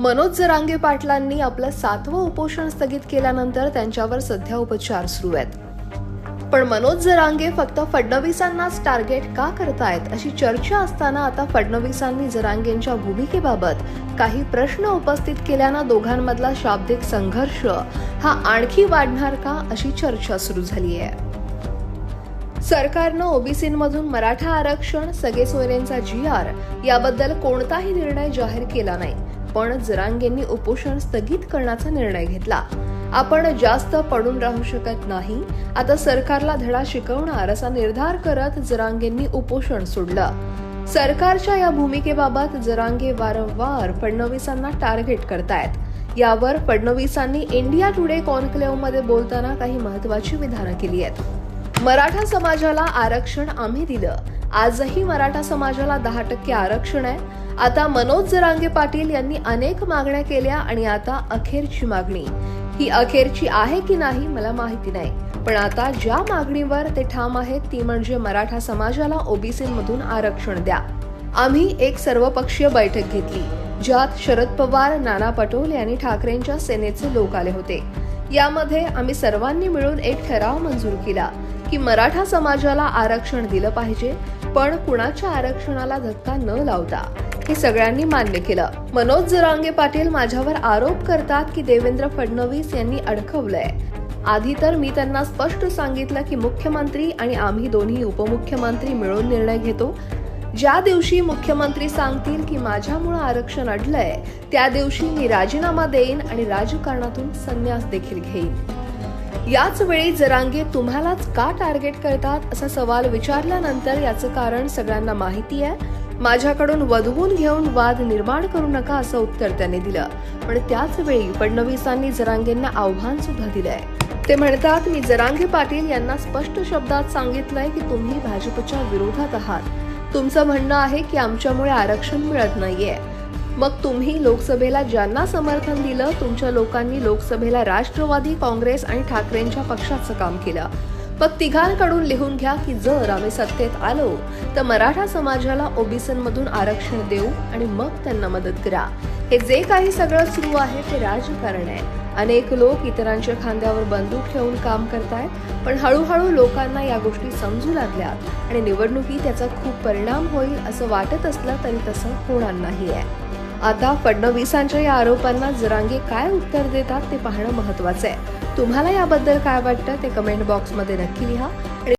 मनोज जरांगे पाटलांनी आपलं सातवं उपोषण स्थगित केल्यानंतर त्यांच्यावर सध्या उपचार सुरू आहेत. पण मनोज जरांगे फक्त फडणवीसांनाच टार्गेट का करतायत अशी चर्चा असताना आता फडणवीसांनी जरांगेंच्या भूमिकेबाबत काही प्रश्न उपस्थित केल्यानं दोघांमधला शाब्दिक संघर्ष हा आणखी वाढणार का अशी चर्चा सुरू झाली आहे सरकारनं ओबीसीमधून मराठा आरक्षण सगळे सोयरेंचा जी आर याबद्दल कोणताही निर्णय जाहीर केला नाही. पण जरांगेंनी उपोषण स्थगित करण्याचा निर्णय घेतला. आपण जास्त पडून राहू शकत नाही. आता सरकारला धडा शिकवणार असा निर्धार करत जरांगेंनी उपोषण सोडलं. सरकारच्या या भूमिकेबाबत जरांगे वारंवार फडणवीसांना टार्गेट करतायत. यावर फडणवीसांनी इंडिया टुडे कॉन्क्लेव्हमध्ये बोलताना काही महत्वाची विधानं केली आहेत. मराठा समाजाला आरक्षण आम्ही दिलं. आजही मराठा समाजाला दहा टक्के आरक्षण आहे. आता मनोज जरांगे पाटील यांनी अनेक मागण्या केल्या आणि आता अखेरची मागणी. ही अखेरची आहे की नाही मला माहिती नाही. पण आता ज्या मागणीवर ते ठाम आहेत ती म्हणजे मराठा समाजाला ओबीसीमधून आरक्षण द्या. आम्ही एक सर्वपक्षीय बैठक घेतली ज्यात शरद पवार नाना पटोले आणि ठाकरेंच्या सेनेचे लोक आले होते. यामध्ये आम्ही सर्वांनी मिळून एक ठराव मंजूर केला. की मराठा समाजाला आरक्षण दिलं पाहिजे पण कुणाच्या आरक्षणाला धक्का न लावता? हे सगळ्यांनी मान्य केलं. मनोज जरांगे पाटील माझ्यावर आरोप करतात की देवेंद्र फडणवीस यांनी अडकवलंय आधी तर मी त्यांना स्पष्ट सांगितलं की मुख्यमंत्री आणि आम्ही दोन्ही उपमुख्यमंत्री मिळून निर्णय घेतो. ज्या दिवशी मुख्यमंत्री सांगतील की माझ्यामुळे आरक्षण अडलंय त्या दिवशी मी राजीनामा देईन आणि राजकारणातून संन्यास देखील घेईन. याच वेळी जरांगे तुम्हालाच का टार्गेट करतात असा सवाल विचारल्यानंतर याचं कारण सगळ्यांना माहिती आहे. माझ्याकडून वधवून घेऊन वाद निर्माण करू नका असं उत्तर त्याने दिलं. पण त्याच वेळी फडणवीसांनी जरांगेंना आव्हान सुद्धा दिलंय. ते म्हणतात मी जरांगे पाटील यांना स्पष्ट शब्दात सांगितलंय की तुम्ही भाजपच्या विरोधात आहात. तुमचं म्हणणं आहे की आमच्यामुळे आरक्षण मिळत नाहीये. मग तुम्ही लोकसभेला ज्यांना समर्थन दिलं तुमच्या लोकांनी लोकसभेला राष्ट्रवादी काँग्रेस आणि ठाकरेंच्या पक्षाचं काम केलं. मग तिघांकडून लिहून घ्या की जर आम्ही सत्तेत आलो तर मराठा समाजाला ओबीसीमधून आरक्षण देऊ आणि मग त्यांना मदत करा. हे जे काही सगळं सुरू आहे ते राजकारण आहे. अनेक लोक इतरांच्या खांद्यावर बंदूक ठेवून काम करतायत पण हळूहळू लोकांना या गोष्टी समजू लागल्यात आणि निवडणुकीत त्याचा खूप परिणाम होईल असं वाटत असलं तरी तसं होणार नाही आहे आता फडणवीसांच्या या आरोपांना जरांगे काय उत्तर देतात ते पाहणं महत्वाचं आहे. तुम्हाला याबद्दल काय वाटतं ते कमेंट बॉक्समध्ये नक्की लिहा.